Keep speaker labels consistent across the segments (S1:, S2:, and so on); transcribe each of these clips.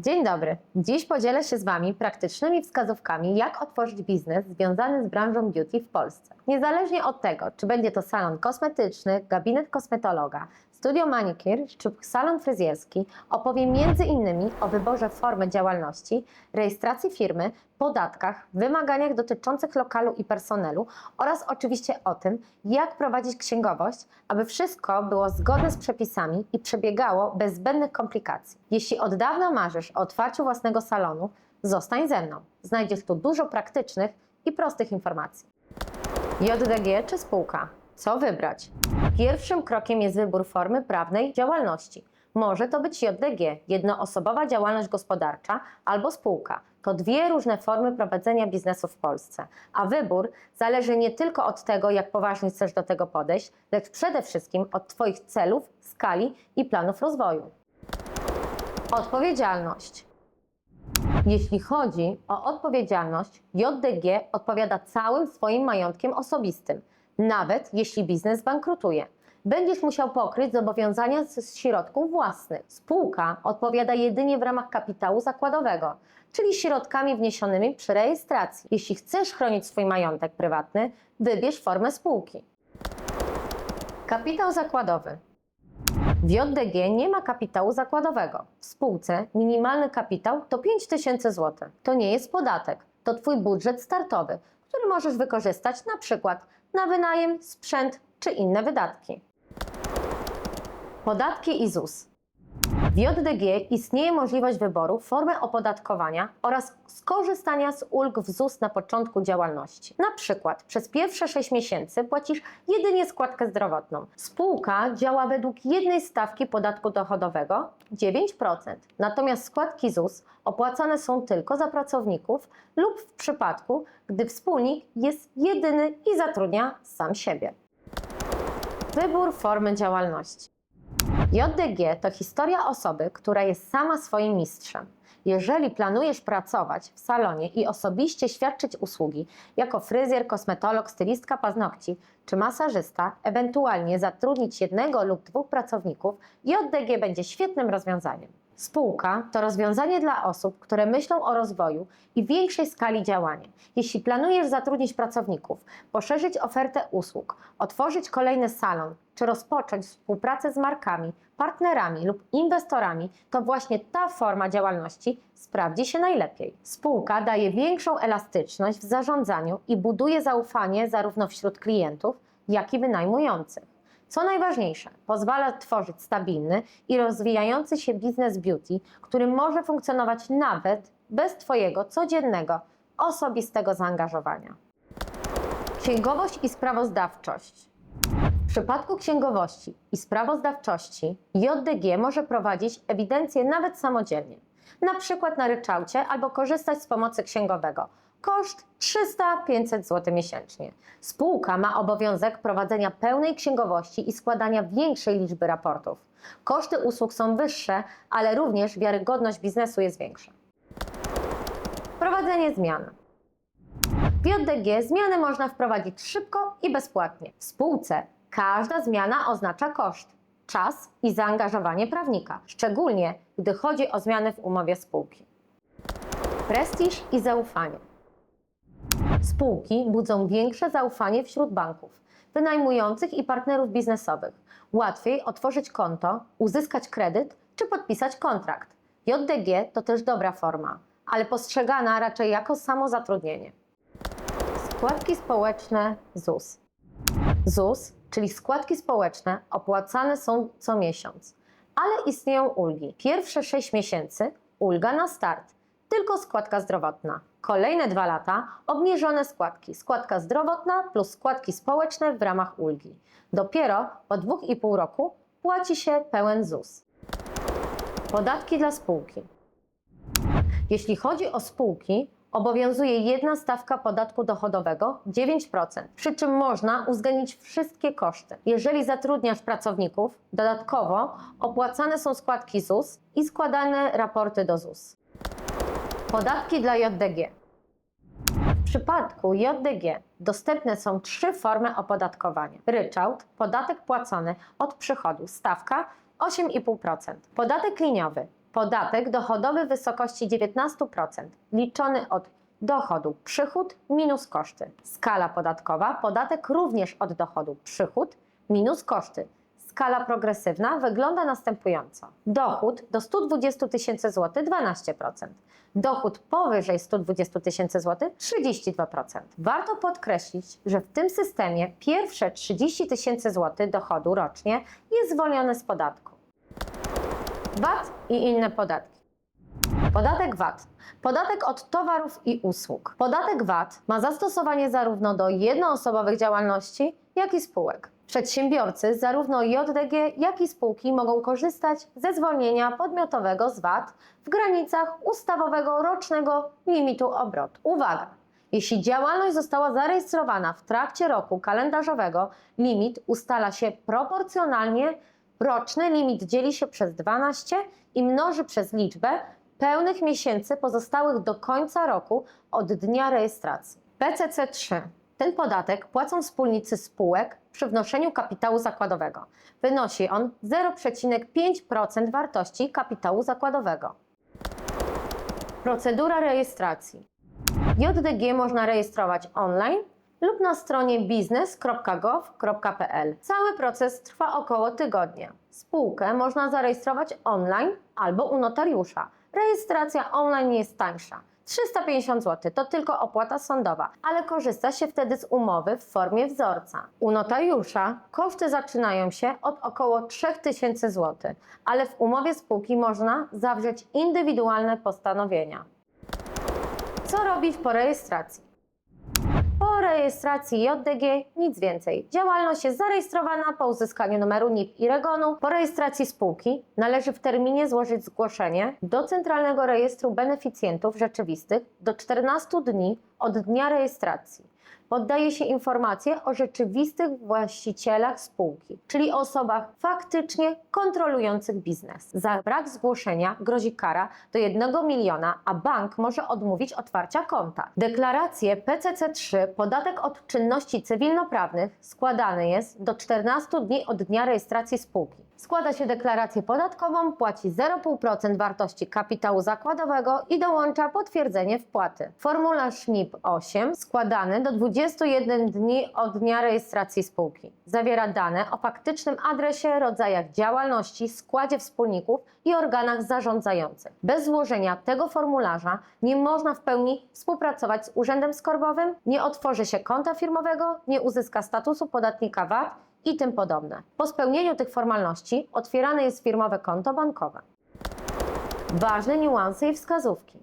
S1: Dzień dobry. Dziś podzielę się z Wami praktycznymi wskazówkami, jak otworzyć biznes związany z branżą beauty w Polsce. Niezależnie od tego, czy będzie to salon kosmetyczny, gabinet kosmetologa, studio manicure czy salon fryzjerski, między innymi o wyborze formy działalności, rejestracji firmy, podatkach, wymaganiach dotyczących lokalu i personelu oraz oczywiście o tym, jak prowadzić księgowość, aby wszystko było zgodne z przepisami i przebiegało bez zbędnych komplikacji. Jeśli od dawna marzysz o otwarciu własnego salonu, zostań ze mną. Znajdziesz tu dużo praktycznych i prostych informacji. JDG czy spółka? Co wybrać? Pierwszym krokiem jest wybór formy prawnej działalności. Może to być JDG, jednoosobowa działalność gospodarcza albo spółka. To dwie różne formy prowadzenia biznesu w Polsce, a wybór zależy nie tylko od tego, jak poważnie chcesz do tego podejść, lecz przede wszystkim od Twoich celów, skali i planów rozwoju. Odpowiedzialność. Jeśli chodzi o odpowiedzialność, JDG odpowiada całym swoim majątkiem osobistym, nawet jeśli biznes bankrutuje. Będziesz musiał pokryć zobowiązania z środków własnych. Spółka odpowiada jedynie w ramach kapitału zakładowego, czyli środkami wniesionymi przy rejestracji. Jeśli chcesz chronić swój majątek prywatny, wybierz formę spółki. Kapitał zakładowy. W JDG nie ma kapitału zakładowego. W spółce minimalny kapitał to 5000 zł. To nie jest podatek, to Twój budżet startowy, który możesz wykorzystać na przykład na wynajem, sprzęt czy inne wydatki. Podatki i ZUS. W JDG istnieje możliwość wyboru formy opodatkowania oraz skorzystania z ulg w ZUS na początku działalności. Na przykład przez pierwsze 6 miesięcy płacisz jedynie składkę zdrowotną. Spółka działa według jednej stawki podatku dochodowego 9%. Natomiast składki ZUS opłacane są tylko za pracowników lub w przypadku, gdy wspólnik jest jedyny i zatrudnia sam siebie. Wybór formy działalności. JDG to historia osoby, która jest sama swoim mistrzem. Jeżeli planujesz pracować w salonie i osobiście świadczyć usługi jako fryzjer, kosmetolog, stylistka paznokci czy masażysta, ewentualnie zatrudnić jednego lub dwóch pracowników, JDG będzie świetnym rozwiązaniem. Spółka to rozwiązanie dla osób, które myślą o rozwoju i większej skali działania. Jeśli planujesz zatrudnić pracowników, poszerzyć ofertę usług, otworzyć kolejny salon czy rozpocząć współpracę z markami, partnerami lub inwestorami, to właśnie ta forma działalności sprawdzi się najlepiej. Spółka daje większą elastyczność w zarządzaniu i buduje zaufanie zarówno wśród klientów, jak i wynajmujących. Co najważniejsze, pozwala tworzyć stabilny i rozwijający się biznes beauty, który może funkcjonować nawet bez Twojego codziennego, osobistego zaangażowania. Księgowość i sprawozdawczość. W przypadku księgowości i sprawozdawczości JDG może prowadzić ewidencję nawet samodzielnie, na przykład na ryczałcie albo korzystać z pomocy księgowego. Koszt 300-500 zł miesięcznie. Spółka ma obowiązek prowadzenia pełnej księgowości i składania większej liczby raportów. Koszty usług są wyższe, ale również wiarygodność biznesu jest większa. Wprowadzenie zmian. W JDG zmiany można wprowadzić szybko i bezpłatnie. W spółce każda zmiana oznacza koszt, czas i zaangażowanie prawnika, szczególnie gdy chodzi o zmiany w umowie spółki. Prestiż i zaufanie. Spółki budzą większe zaufanie wśród banków, wynajmujących i partnerów biznesowych. Łatwiej otworzyć konto, uzyskać kredyt czy podpisać kontrakt. JDG to też dobra forma, ale postrzegana raczej jako samozatrudnienie. Składki społeczne ZUS. ZUS, czyli składki społeczne, opłacane są co miesiąc, ale istnieją ulgi. Pierwsze 6 miesięcy ulga na start, tylko składka zdrowotna. Kolejne dwa lata obniżone składki, składka zdrowotna plus składki społeczne w ramach ulgi. Dopiero po 2,5 roku płaci się pełen ZUS. Podatki dla spółki. Jeśli chodzi o spółki, obowiązuje jedna stawka podatku dochodowego 9%, przy czym można uwzględnić wszystkie koszty. Jeżeli zatrudniasz pracowników, dodatkowo opłacane są składki ZUS i składane raporty do ZUS. Podatki dla JDG. W przypadku JDG dostępne są trzy formy opodatkowania. Ryczałt, podatek płacony od przychodu, stawka 8,5%. Podatek liniowy, Podatek dochodowy w wysokości 19%, liczony od dochodu przychód minus koszty. Skala podatkowa podatek również od dochodu przychód minus koszty. Skala progresywna wygląda następująco. Dochód do 120 tysięcy złotych 12%. Dochód powyżej 120 tysięcy złotych 32%. Warto podkreślić, że w tym systemie pierwsze 30 tysięcy złotych dochodu rocznie jest zwolnione z podatku. VAT i inne podatki. Podatek VAT. Podatek od towarów i usług. Podatek VAT ma zastosowanie zarówno do jednoosobowych działalności, jak i spółek. Przedsiębiorcy, zarówno JDG, jak i spółki mogą korzystać ze zwolnienia podmiotowego z VAT w granicach ustawowego rocznego limitu obrotu. Uwaga! Jeśli działalność została zarejestrowana w trakcie roku kalendarzowego, limit ustala się proporcjonalnie. Roczny limit dzieli się przez 12 i mnoży przez liczbę pełnych miesięcy pozostałych do końca roku od dnia rejestracji. PCC 3. Ten podatek płacą wspólnicy spółek przy wnoszeniu kapitału zakładowego. Wynosi on 0,5% wartości kapitału zakładowego. Procedura rejestracji. JDG można rejestrować online lub na stronie biznes.gov.pl. Cały proces trwa około tygodnia. Spółkę można zarejestrować online albo u notariusza. Rejestracja online jest tańsza. 350 zł to tylko opłata sądowa, ale korzysta się wtedy z umowy w formie wzorca. U notariusza koszty zaczynają się od około 3000 zł, ale w umowie spółki można zawrzeć indywidualne postanowienia. Co robić po rejestracji? Po rejestracji JDG nic więcej. Działalność jest zarejestrowana po uzyskaniu numeru NIP i REGONu. Po rejestracji spółki należy w terminie złożyć zgłoszenie do Centralnego Rejestru Beneficjentów Rzeczywistych do 14 dni od dnia rejestracji. Poddaje się informacje o rzeczywistych właścicielach spółki, czyli osobach faktycznie kontrolujących biznes. Za brak zgłoszenia grozi kara do 1 miliona, a bank może odmówić otwarcia konta. Deklaracje PCC3 podatek od czynności cywilnoprawnych składany jest do 14 dni od dnia rejestracji spółki. Składa się deklarację podatkową, płaci 0,5% wartości kapitału zakładowego i dołącza potwierdzenie wpłaty. Formularz NIP 8 składany do 21 dni od dnia rejestracji spółki. Zawiera dane o faktycznym adresie, rodzajach działalności, składzie wspólników i organach zarządzających. Bez złożenia tego formularza nie można w pełni współpracować z Urzędem Skarbowym, nie otworzy się konta firmowego, nie uzyska statusu podatnika VAT i tym podobne. Po spełnieniu tych formalności otwierane jest firmowe konto bankowe. Ważne niuanse i wskazówki.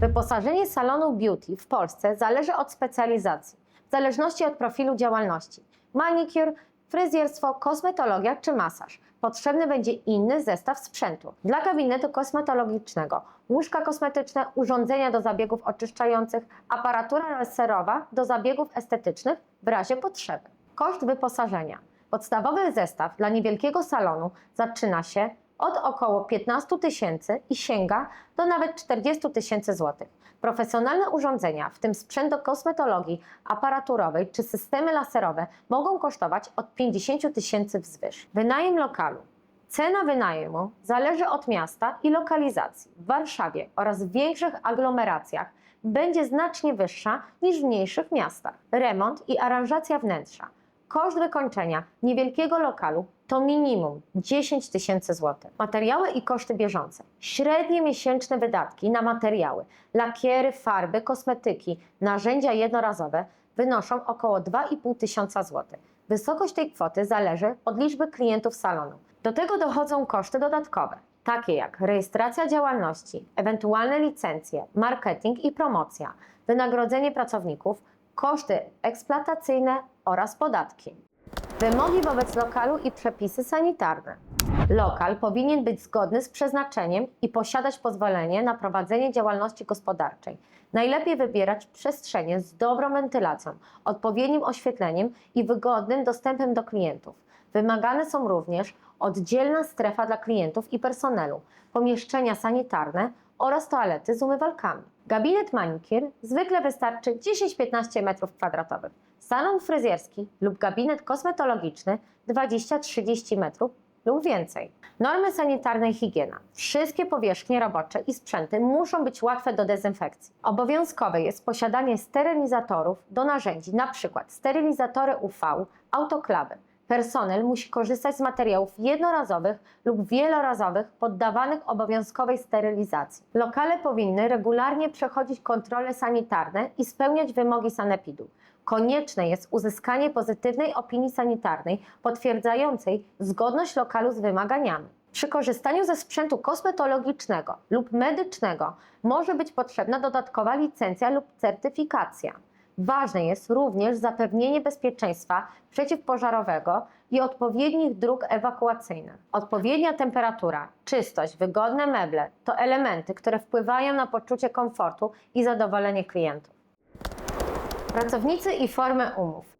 S1: Wyposażenie salonu beauty w Polsce zależy od specjalizacji, w zależności od profilu działalności. Manicure, fryzjerstwo, kosmetologia czy masaż. Potrzebny będzie inny zestaw sprzętu. Dla gabinetu kosmetologicznego łóżka kosmetyczne, urządzenia do zabiegów oczyszczających, aparatura laserowa do zabiegów estetycznych w razie potrzeby. Koszt wyposażenia. Podstawowy zestaw dla niewielkiego salonu zaczyna się od około 15 tysięcy i sięga do nawet 40 tysięcy złotych. Profesjonalne urządzenia, w tym sprzęt do kosmetologii aparaturowej czy systemy laserowe, mogą kosztować od 50 tysięcy wzwyż. Wynajem lokalu. Cena wynajmu zależy od miasta i lokalizacji. W Warszawie oraz w większych aglomeracjach będzie znacznie wyższa niż w mniejszych miastach. Remont i aranżacja wnętrza. Koszt wykończenia niewielkiego lokalu to minimum 10 tysięcy złotych. Materiały i koszty bieżące. Średnie miesięczne wydatki na materiały, lakiery, farby, kosmetyki, narzędzia jednorazowe wynoszą około 2,5 tysiąca złotych. Wysokość tej kwoty zależy od liczby klientów salonu. Do tego dochodzą koszty dodatkowe, takie jak rejestracja działalności, ewentualne licencje, marketing i promocja, wynagrodzenie pracowników, koszty eksploatacyjne oraz podatki. Wymogi wobec lokalu i przepisy sanitarne. Lokal powinien być zgodny z przeznaczeniem i posiadać pozwolenie na prowadzenie działalności gospodarczej. Najlepiej wybierać przestrzenie z dobrą wentylacją, odpowiednim oświetleniem i wygodnym dostępem do klientów. Wymagane są również oddzielna strefa dla klientów i personelu, pomieszczenia sanitarne oraz toalety z umywalkami. Gabinet manikir zwykle wystarczy 10-15 m2. Salon fryzjerski lub gabinet kosmetologiczny 20-30 m lub więcej. Normy sanitarne i higiena. Wszystkie powierzchnie robocze i sprzęty muszą być łatwe do dezynfekcji. Obowiązkowe jest posiadanie sterylizatorów do narzędzi, np. sterylizatory UV, autoklawy. Personel musi korzystać z materiałów jednorazowych lub wielorazowych poddawanych obowiązkowej sterylizacji. Lokale powinny regularnie przechodzić kontrole sanitarne i spełniać wymogi sanepidu. Konieczne jest uzyskanie pozytywnej opinii sanitarnej potwierdzającej zgodność lokalu z wymaganiami. Przy korzystaniu ze sprzętu kosmetologicznego lub medycznego może być potrzebna dodatkowa licencja lub certyfikacja. Ważne jest również zapewnienie bezpieczeństwa przeciwpożarowego i odpowiednich dróg ewakuacyjnych. Odpowiednia temperatura, czystość, wygodne meble to elementy, które wpływają na poczucie komfortu i zadowolenie klientów. Pracownicy i formy umów.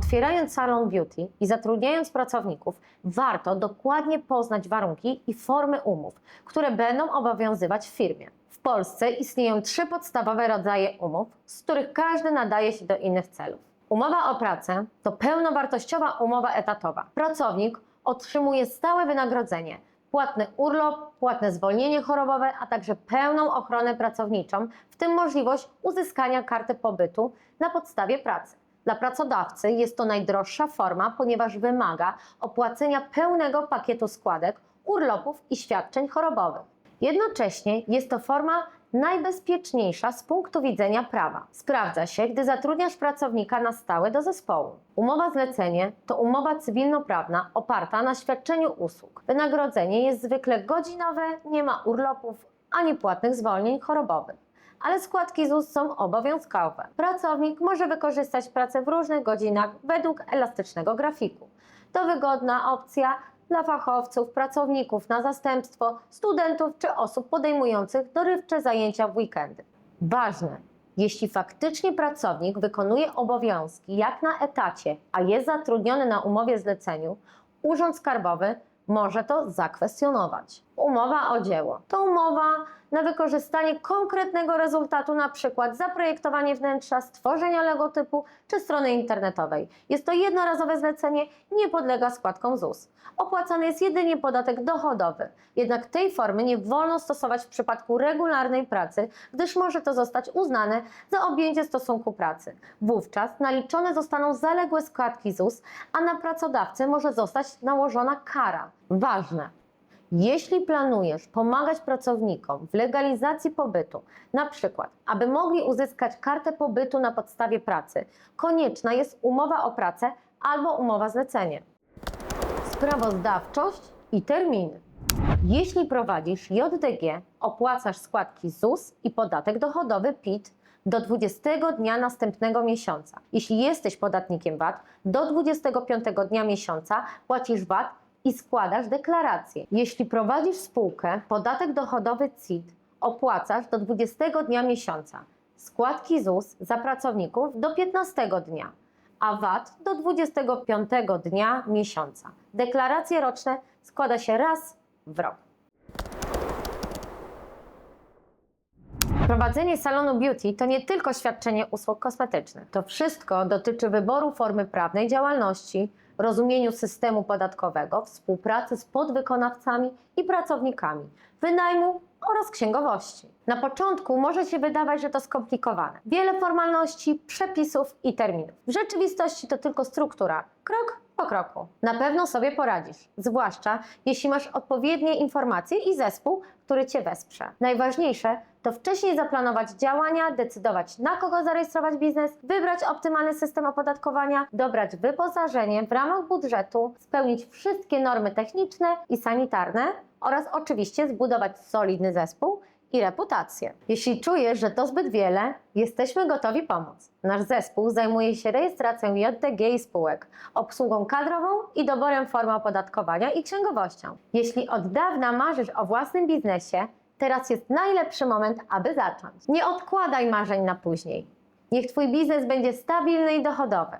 S1: Otwierając salon beauty i zatrudniając pracowników, warto dokładnie poznać warunki i formy umów, które będą obowiązywać w firmie. W Polsce istnieją trzy podstawowe rodzaje umów, z których każdy nadaje się do innych celów. Umowa o pracę to pełnowartościowa umowa etatowa. Pracownik otrzymuje stałe wynagrodzenie, płatny urlop, płatne zwolnienie chorobowe, a także pełną ochronę pracowniczą, w tym możliwość uzyskania karty pobytu na podstawie pracy. Dla pracodawcy jest to najdroższa forma, ponieważ wymaga opłacenia pełnego pakietu składek, urlopów i świadczeń chorobowych. Jednocześnie jest to forma najbezpieczniejsza z punktu widzenia prawa. Sprawdza się, gdy zatrudniasz pracownika na stałe do zespołu. Umowa zlecenie to umowa cywilnoprawna oparta na świadczeniu usług. Wynagrodzenie jest zwykle godzinowe, nie ma urlopów ani płatnych zwolnień chorobowych ale składki ZUS są obowiązkowe. Pracownik może wykorzystać pracę w różnych godzinach według elastycznego grafiku. To wygodna opcja dla fachowców, pracowników na zastępstwo, studentów czy osób podejmujących dorywcze zajęcia w weekendy. Ważne, jeśli faktycznie pracownik wykonuje obowiązki jak na etacie, a jest zatrudniony na umowie zleceniu, Urząd Skarbowy może to zakwestionować. Umowa o dzieło to umowa na wykorzystanie konkretnego rezultatu, na przykład zaprojektowanie wnętrza, stworzenia logotypu czy strony internetowej. Jest to jednorazowe zlecenie, nie podlega składkom ZUS. Opłacany jest jedynie podatek dochodowy, jednak tej formy nie wolno stosować w przypadku regularnej pracy, gdyż może to zostać uznane za objęcie stosunku pracy. Wówczas naliczone zostaną zaległe składki ZUS, a na pracodawcę może zostać nałożona kara. Ważne, jeśli planujesz pomagać pracownikom w legalizacji pobytu, na przykład, aby mogli uzyskać kartę pobytu na podstawie pracy, konieczna jest umowa o pracę albo umowa zlecenie. Sprawozdawczość i terminy. Jeśli prowadzisz JDG, opłacasz składki ZUS i podatek dochodowy PIT do 20 dnia następnego miesiąca. Jeśli jesteś podatnikiem VAT, do 25 dnia miesiąca płacisz VAT i składasz deklarację. Jeśli prowadzisz spółkę, podatek dochodowy CIT opłacasz do 20 dnia miesiąca. Składki ZUS za pracowników do 15 dnia, a VAT do 25 dnia miesiąca. Deklaracje roczne składa się raz w rok. Prowadzenie salonu beauty to nie tylko świadczenie usług kosmetycznych. To wszystko dotyczy wyboru formy prawnej działalności, rozumieniu systemu podatkowego, współpracy z podwykonawcami i pracownikami, wynajmu oraz księgowości. Na początku może się wydawać, że to skomplikowane. Wiele formalności, przepisów i terminów. W rzeczywistości to tylko struktura, krok po kroku. Na pewno sobie poradzisz, zwłaszcza jeśli masz odpowiednie informacje i zespół, który Cię wesprze. Najważniejsze to wcześniej zaplanować działania, decydować na kogo zarejestrować biznes, wybrać optymalny system opodatkowania, dobrać wyposażenie w ramach budżetu, spełnić wszystkie normy techniczne i sanitarne oraz oczywiście zbudować solidny zespół i reputację. Jeśli czujesz, że to zbyt wiele, jesteśmy gotowi pomóc. Nasz zespół zajmuje się rejestracją JDG i spółek, obsługą kadrową i doborem formy opodatkowania i księgowością. Jeśli od dawna marzysz o własnym biznesie, teraz jest najlepszy moment, aby zacząć. Nie odkładaj marzeń na później. Niech Twój biznes będzie stabilny i dochodowy.